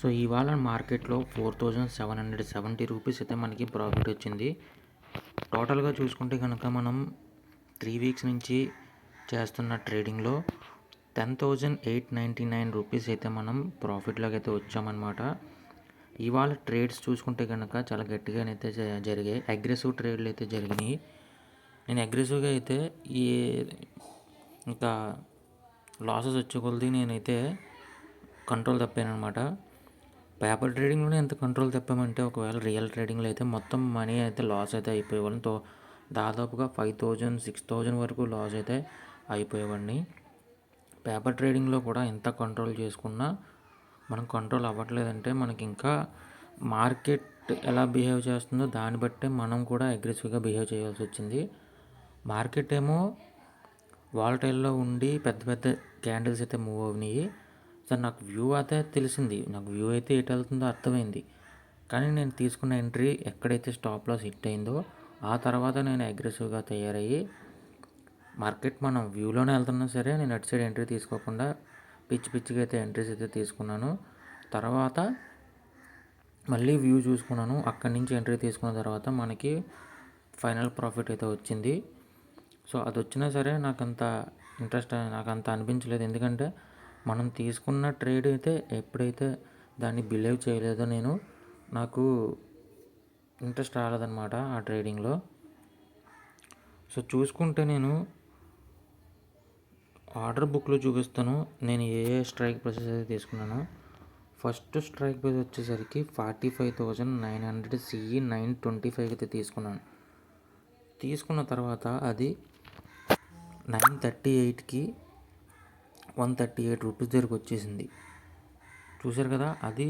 So ఇవాళ మార్కెట్లో four thousand seven hundred seventy rupees అయితే మనకి ప్రాఫిట్ వచ్చింది. టోటల్గా చూసుకుంటే కనుక మనం త్రీ వీక్స్ నుంచి చేస్తున్న ట్రేడింగ్లో ten thousand eight ninety nine rupees అయితే మనం ప్రాఫిట్లోకి అయితే వచ్చామన్నమాట. ఇవాళ ట్రేడ్స్ చూసుకుంటే కనుక చాలా గట్టిగానైతే జరిగాయి. అగ్రెసివ్ ట్రేడ్లు అయితే జరిగినాయి. నేను అగ్రెసివ్గా అయితే ఈ ఇంకా లాసెస్ వచ్చే కొలది నేనైతే కంట్రోల్ తప్పాను అనమాట పేపర్ ట్రేడింగ్లోనే ఎంత కంట్రోల్ తప్పామంటే ఒకవేళ రియల్ ట్రేడింగ్లో అయితే మొత్తం మనీ అయితే లాస్ అయితే అయిపోయేవాళ్ళం. తో దాదాపుగా ఫైవ్ థౌజండ్ సిక్స్ థౌజండ్ వరకు లాస్ అయితే అయిపోయేవాడిని. పేపర్ ట్రేడింగ్లో కూడా ఎంత కంట్రోల్ చేసుకున్నా మనం కంట్రోల్ అవ్వట్లేదంటే మనకి ఇంకా మార్కెట్ ఎలా బిహేవ్ చేస్తుందో దాన్ని బట్టే మనం కూడా అగ్రెసివ్గా బిహేవ్ చేయాల్సి వచ్చింది. మార్కెట్ ఏమో వాల్టైల్లో ఉండి పెద్ద పెద్ద క్యాండిల్స్ అయితే మూవ్ అవునాయి సార్ నాకు వ్యూ అయితే తెలిసింది. నాకు వ్యూ అయితే ఎటు వెళ్తుందో అర్థమైంది. కానీ నేను తీసుకున్న ఎంట్రీ ఎక్కడైతే స్టాప్ లాస్ హిట్ అయిందో ఆ తర్వాత నేను అగ్రెసివ్గా తయారయ్యి మార్కెట్ మనం వ్యూలోనే వెళ్తున్నా సరే నేను అటు సైడ్ ఎంట్రీ తీసుకోకుండా పిచ్చి పిచ్చిగా అయితే ఎంట్రీస్ అయితే తీసుకున్నాను. తర్వాత మళ్ళీ వ్యూ చూసుకున్నాను. అక్కడి నుంచి ఎంట్రీ తీసుకున్న తర్వాత మనకి ఫైనల్ ప్రాఫిట్ అయితే వచ్చింది. సో అది వచ్చినా సరే నాకు అంత ఇంట్రెస్ట్ నాకు అంత అనిపించలేదు. ఎందుకంటే మనం తీసుకున్న ట్రేడ్ అయితే ఎప్పుడైతే దాన్ని బిలీవ్ చేయలేదో నేను నాకు ఇంట్రెస్ట్ రాలేదన్నమాట ఆ ట్రేడింగ్లో. సో చూసుకుంటే నేను ఆర్డర్ బుక్లో చూపిస్తాను. నేను ఏ ఏ స్ట్రైక్ ప్రైసెస్ అయితే తీసుకున్నాను. ఫస్ట్ స్ట్రైక్ ప్రైస్ వచ్చేసరికి forty five thousand nine hundred CE nine twenty five అయితే తీసుకున్నాను. తీసుకున్న తర్వాత అది నైన్ థర్టీ ఎయిట్కి వన్ థర్టీ ఎయిట్ రూపీస్ దగ్గరకు వచ్చేసింది. చూశారు కదా అది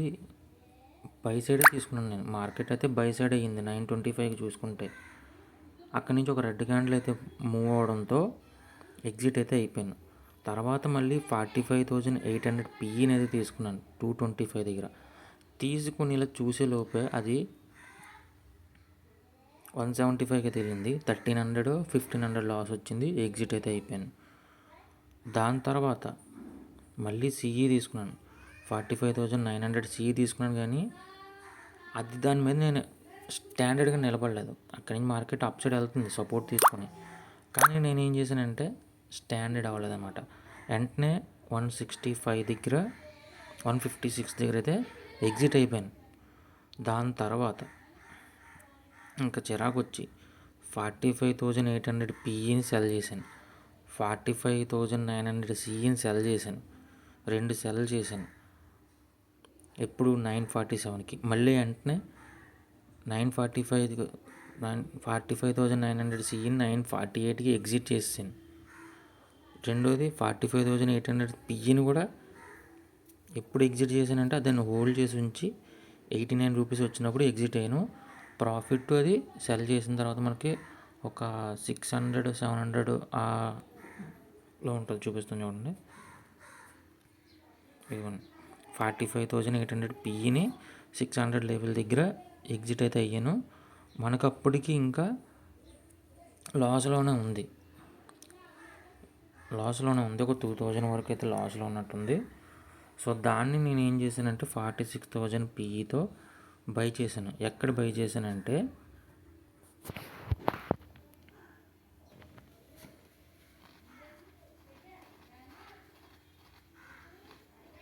బై సైడే తీసుకున్నాను నేను. మార్కెట్ అయితే బై సైడ్ అయ్యింది నైన్ ట్వంటీ ఫైవ్కి చూసుకుంటే. అక్కడి నుంచి ఒక రెడ్ క్యాండిల్ అయితే మూవ్ అవడంతో ఎగ్జిట్ అయితే అయిపోయాను. తర్వాత మళ్ళీ forty five thousand eight hundred పిఈని అయితే తీసుకున్నాను టూ ట్వంటీ ఫైవ్ దగ్గర. తీసుకుని ఇలా చూసే లోపే అది వన్ సెవెంటీ ఫైవ్కి అయితే వెళ్ళింది thirteen hundred fifteen hundred loss వచ్చింది ఎగ్జిట్ అయితే అయిపోయాను. దాని తర్వాత మళ్ళీ సిఈ తీసుకున్నాను. Forty five thousand nine hundred CE తీసుకున్నాను కానీ అది దాని మీద నేను స్టాండర్డ్గా నిలబడలేదు. అక్కడి నుంచి మార్కెట్ అప్ సైడ్ వెళ్తుంది సపోర్ట్ తీసుకొని. కానీ నేను ఏం చేశానంటే స్టాండర్డ్ అవ్వలేదన్నమాట. వెంటనే వన్ సిక్స్టీ ఫైవ్ దగ్గర వన్ ఫిఫ్టీ సిక్స్ దగ్గర అయితే ఎగ్జిట్ అయిపోయాను. దాని తర్వాత ఇంకా చిరాకు వచ్చి forty five thousand eight hundred పిఈని sell చేశాను. Forty five thousand nine hundred సిఈని sell చేశాను. రెండు సెల్ చేశాను. ఎప్పుడు నైన్ ఫార్టీ సెవెన్కి. మళ్ళీ వెంటనే nine forty five nine forty five thousand nine hundred సిఈని nine forty ఎయిట్కి ఎగ్జిట్ చేసాను రెండోది forty five thousand eight hundred పిఈని కూడా ఎప్పుడు ఎగ్జిట్ చేశానంటే దాన్ని హోల్డ్ చేసి ఉంచి ఎయిటీ నైన్ రూపీస్ వచ్చినప్పుడు ఎగ్జిట్ అయ్యాను. ప్రాఫిట్ అది సెల్ చేసిన తర్వాత మనకి ఒక సిక్స్ హండ్రెడ్ సెవెన్ హండ్రెడ్ లో ఉంటుంది చూపిస్తుంది చూడండి. ఇదిగోండి forty five thousand eight hundred పిఈని six hundred level దగ్గర ఎగ్జిట్ అయితే అయ్యాను. మనకు అప్పటికి ఇంకా లాస్లోనే ఉంది. లాస్లోనే ఉంది ఒక టూ థౌజండ్ వరకు అయితే లాస్లో ఉన్నట్టుంది. సో దాన్ని నేను ఏం చేశానంటే ఫార్టీ సిక్స్ థౌజండ్ పీఈతో బై చేశాను. ఎక్కడ బై చేశానంటే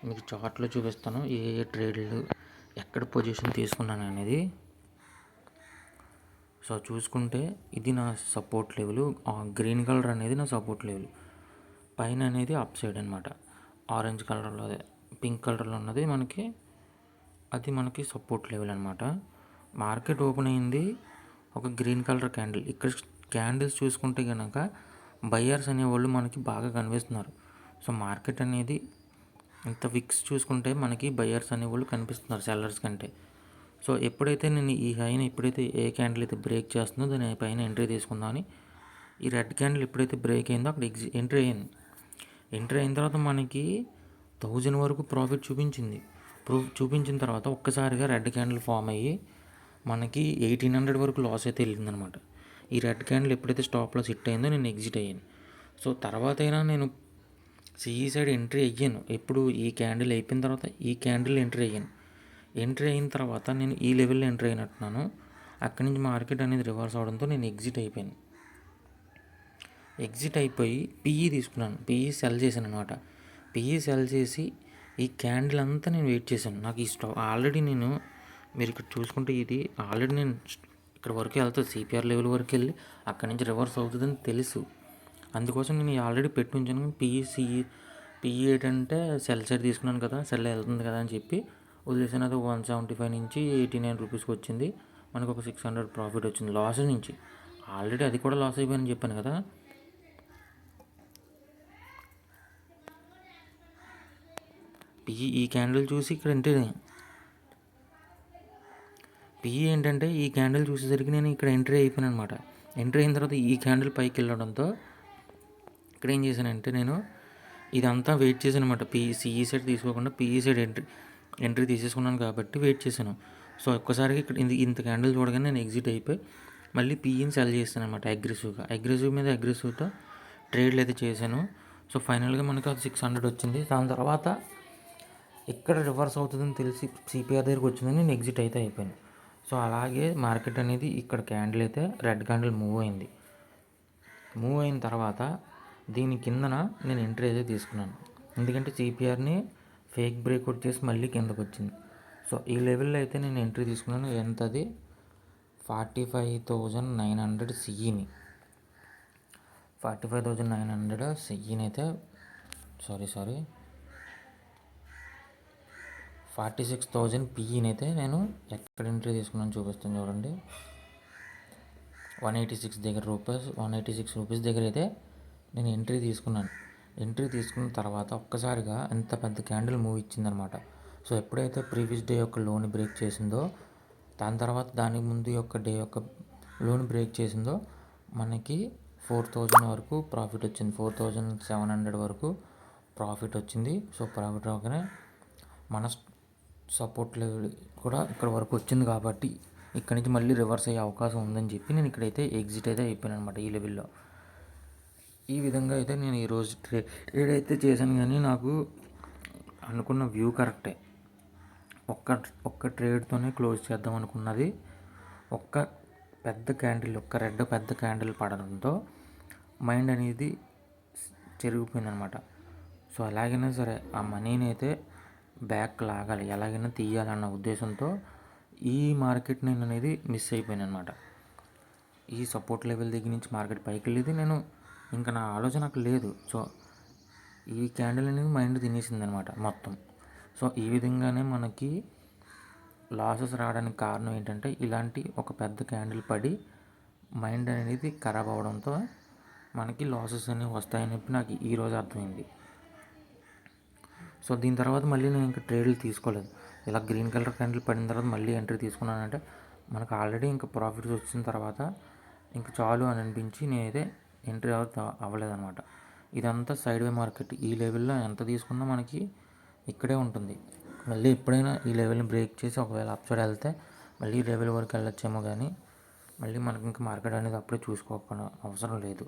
మీకు చార్ట్లో చూపిస్తాను ఏ ఏ ట్రేడ్లు ఎక్కడ పొజిషన్ తీసుకున్నాను అనేది. సో చూసుకుంటే ఇది నా సపోర్ట్ లెవెల్ గ్రీన్ కలర్ అనేది నా సపోర్ట్ లెవెల్. పైన అనేది అప్ సైడ్ అనమాట ఆరెంజ్ కలర్లో అదే పింక్ కలర్లో ఉన్నది మనకి అది మనకి సపోర్ట్ లెవెల్ అనమాట మార్కెట్ ఓపెన్ అయింది ఒక గ్రీన్ కలర్ క్యాండిల్. ఇక్కడ క్యాండిల్స్ చూసుకుంటే కనుక బయ్యర్స్ అనేవాళ్ళు మనకి బాగా కనిపిస్తున్నారు. సో మార్కెట్ అనేది ఇంత విక్స్ చూసుకుంటే మనకి బయ్యర్స్ అనేవాళ్ళు కనిపిస్తున్నారు సెల్లర్స్ కంటే. సో ఎప్పుడైతే నేను ఈ హైని ఎప్పుడైతే ఏ క్యాండిల్ అయితే బ్రేక్ చేస్తుందో దాని పైన ఎంట్రీ తీసుకుందామని ఈ రెడ్ క్యాండిల్ ఎప్పుడైతే బ్రేక్ అయిందో అక్కడ ఎగ్జి ఎంట్రీ అయింది. ఎంట్రీ అయిన తర్వాత మనకి థౌజండ్ వరకు ప్రాఫిట్ చూపించింది. ప్రూఫ్ చూపించిన తర్వాత ఒక్కసారిగా రెడ్ క్యాండిల్ ఫామ్ అయ్యి మనకి ఎయిటీన్ హండ్రెడ్ వరకు లాస్ అయితే వెళ్ళిందనమాట. ఈ రెడ్ క్యాండిల్ ఎప్పుడైతే స్టాప్ లాస్ హిట్ అయిందో నేను ఎగ్జిట్ అయ్యాను. సో తర్వాత అయినా నేను సిఈ సైడ్ ఎంట్రీ అయ్యాను. ఎప్పుడు ఈ క్యాండిల్ అయిపోయిన తర్వాత ఈ క్యాండిల్ ఎంట్రీ అయ్యాను. ఎంట్రీ అయిన తర్వాత నేను ఈ లెవెల్లో ఎంట్రీ అయినట్టున్నాను. అక్కడి నుంచి మార్కెట్ అనేది రివర్స్ అవడంతో నేను ఎగ్జిట్ అయిపోయాను. ఎగ్జిట్ అయిపోయి పిఈ తీసుకున్నాను. పిఈ సెల్ చేశాను అనమాట పిఈ సెల్ చేసి ఈ క్యాండిల్ అంతా నేను వెయిట్ చేశాను. నాకు ఈ స్టాక్ ఆల్రెడీ నేను మీరు ఇక్కడ చూసుకుంటే ఇది ఆల్రెడీ నేను ఇక్కడ వరకు వెళ్తుంది సిపిఆర్ లెవెల్ వరకు వెళ్ళి అక్కడి నుంచి రివర్స్ అవుతుందని తెలుసు. అందుకోసం నేను ఆల్రెడీ పెట్టి ఉంచాను పిఈ సిఈ పిఈ ఏంటంటే సెల్ సెట్ తీసుకున్నాను కదా సెల్ వెళ్తుంది కదా అని చెప్పి వదిలేసాను. అది వన్ సెవెంటీ ఫైవ్ నుంచి ఎయిటీ నైన్ రూపీస్కి వచ్చింది. మనకు ఒక సిక్స్ హండ్రెడ్ ప్రాఫిట్ వచ్చింది లాస్ నుంచి. ఆల్రెడీ అది కూడా లాస్ అయిపోయిందని చెప్పాను కదా. పిఈ ఈ క్యాండిల్ చూసి ఇక్కడ ఎంట్రీ పిఈ ఏంటంటే ఈ క్యాండిల్ చూసేసరికి నేను ఇక్కడ ఎంట్రీ అయిపోయాను అనమాట. ఎంట్రీ అయిన తర్వాత ఈ క్యాండిల్ పైకి వెళ్ళడంతో ఇక్కడ ఏం చేశానంటే నేను ఇదంతా వెయిట్ చేశాను అనమాట పిఈ సిఈ సైడ్ e తీసుకోకుండా పిఈ సైడ్ ఎంట్రీ ఎంట్రీ తీసేసుకున్నాను కాబట్టి వెయిట్ చేశాను. సో ఒక్కసారికి ఇక్కడ ఇంత ఇంత క్యాండిల్ చూడగానే నేను ఎగ్జిట్ అయిపోయి మళ్ళీ పిఈని సెల్ చేస్తాను అనమాట అగ్రెసివ్గా అగ్రెసివ్ మీద అగ్రెసివ్తో ట్రేడ్లు అయితే చేశాను. సో ఫైనల్గా మనకు అది సిక్స్ హండ్రెడ్ వచ్చింది. దాని తర్వాత ఇక్కడ రివర్స్ అవుతుందని తెలిసి సిపిఆర్ దగ్గరికి వచ్చిందని నేను ఎగ్జిట్ అయితే అయిపోయాను. సో అలాగే మార్కెట్ అనేది ఇక్కడ క్యాండిల్ అయితే రెడ్ క్యాండిల్ మూవ్ అయింది. మూవ్ అయిన తర్వాత దీని కిందన నేను ఎంట్రీ అయితే తీసుకున్నాను. ఎందుకంటే సిపిఆర్ని ఫేక్ బ్రేక్అవుట్ చేసి మళ్ళీ కిందకు వచ్చింది. సో ఈ లెవెల్లో అయితే నేను ఎంట్రీ తీసుకున్నాను. ఎంత అది forty five thousand nine hundred సిఈని forty five thousand nine hundred సిఈని అయితే sorry sorry forty six thousand పిఈని అయితే నేను ఎక్కడ ఎంట్రీ తీసుకున్నాను చూపిస్తాను చూడండి. వన్ ఎయిటీ సిక్స్ దగ్గర rupees one eighty six rupees దగ్గర అయితే నేను ఎంట్రీ తీసుకున్నాను. ఎంట్రీ తీసుకున్న తర్వాత ఒక్కసారిగా ఎంత పెద్ద క్యాండిల్ మూవ్ ఇచ్చిందనమాట. సో ఎప్పుడైతే ప్రీవియస్ డే యొక్క లోన్ బ్రేక్ చేసిందో దాని తర్వాత దానికి ముందు యొక్క డే యొక్క లోన్ బ్రేక్ చేసిందో మనకి ఫోర్ థౌజండ్ వరకు ప్రాఫిట్ వచ్చింది. ఫోర్ థౌజండ్ సెవెన్ హండ్రెడ్ వరకు ప్రాఫిట్ వచ్చింది. సో ప్రాఫిట్ రాగానే మన సపోర్ట్ లెవెల్ కూడా ఇక్కడ వరకు వచ్చింది కాబట్టి ఇక్కడ నుంచి మళ్ళీ రివర్స్ అయ్యే అవకాశం ఉందని చెప్పి నేను ఇక్కడైతే ఎగ్జిట్ అయితే అయిపోయాను అనమాట ఈ లెవెల్లో ఈ విధంగా అయితే నేను ఈరోజు ట్రే ట్రేడ్ అయితే చేశాను కానీ నాకు అనుకున్న వ్యూ కరెక్టే. ఒక్క ఒక్క ట్రేడ్తోనే క్లోజ్ చేద్దాం అనుకున్నది. ఒక్క పెద్ద క్యాండిల్ ఒక్క రెడ్ పెద్ద క్యాండిల్ పడడంతో మైండ్ అనేది చెరిగిపోయింది అనమాట సో ఎలాగైనా సరే ఆ మనీని అయితే బ్యాక్ లాగాలి. ఎలాగైనా తీయాలన్న ఉద్దేశంతో ఈ మార్కెట్ నేను అనేది మిస్ అయిపోయాను అనమాట ఈ సపోర్ట్ లెవెల్ దగ్గర నుంచి మార్కెట్ పైకి వెళ్ళేది నేను ఇంకా నా ఆలోచన నాకు లేదు. సో ఈ క్యాండిల్ అనేది మైండ్ తినేసింది అనమాట మొత్తం. సో ఈ విధంగానే మనకి లాసెస్ రావడానికి కారణం ఏంటంటే ఇలాంటి ఒక పెద్ద క్యాండిల్ పడి మైండ్ అనేది ఖరాబ్ అవడంతో మనకి లాసెస్ అనేవి వస్తాయని చెప్పి నాకు ఈరోజు అర్థమైంది. సో దీని తర్వాత మళ్ళీ నేను ఇంకా ట్రేడ్లు తీసుకోలేదు. ఇలా గ్రీన్ కలర్ క్యాండిల్ పడిన తర్వాత మళ్ళీ ఎంట్రీ తీసుకున్నానంటే మనకు ఆల్రెడీ ఇంకా ప్రాఫిట్స్ వచ్చిన తర్వాత ఇంకా చాలు అని అనిపించి నేనైతే ఎంట్రీ అవ్వలేదన్నమాట. ఇదంతా సైడ్ వే మార్కెట్ ఈ లెవెల్లో ఎంత తీసుకున్నా మనకి ఇక్కడే ఉంటుంది. మళ్ళీ ఎప్పుడైనా ఈ లెవెల్ని బ్రేక్ చేసి ఒకవేళ అప్ సైడ్ వెళ్తే మళ్ళీ ఈ లెవెల్ వరకు వెళ్ళొచ్చేమో కానీ మళ్ళీ మనకి ఇంకా మార్కెట్ అనేది అప్పుడే చూసుకోకుండా అవసరం లేదు.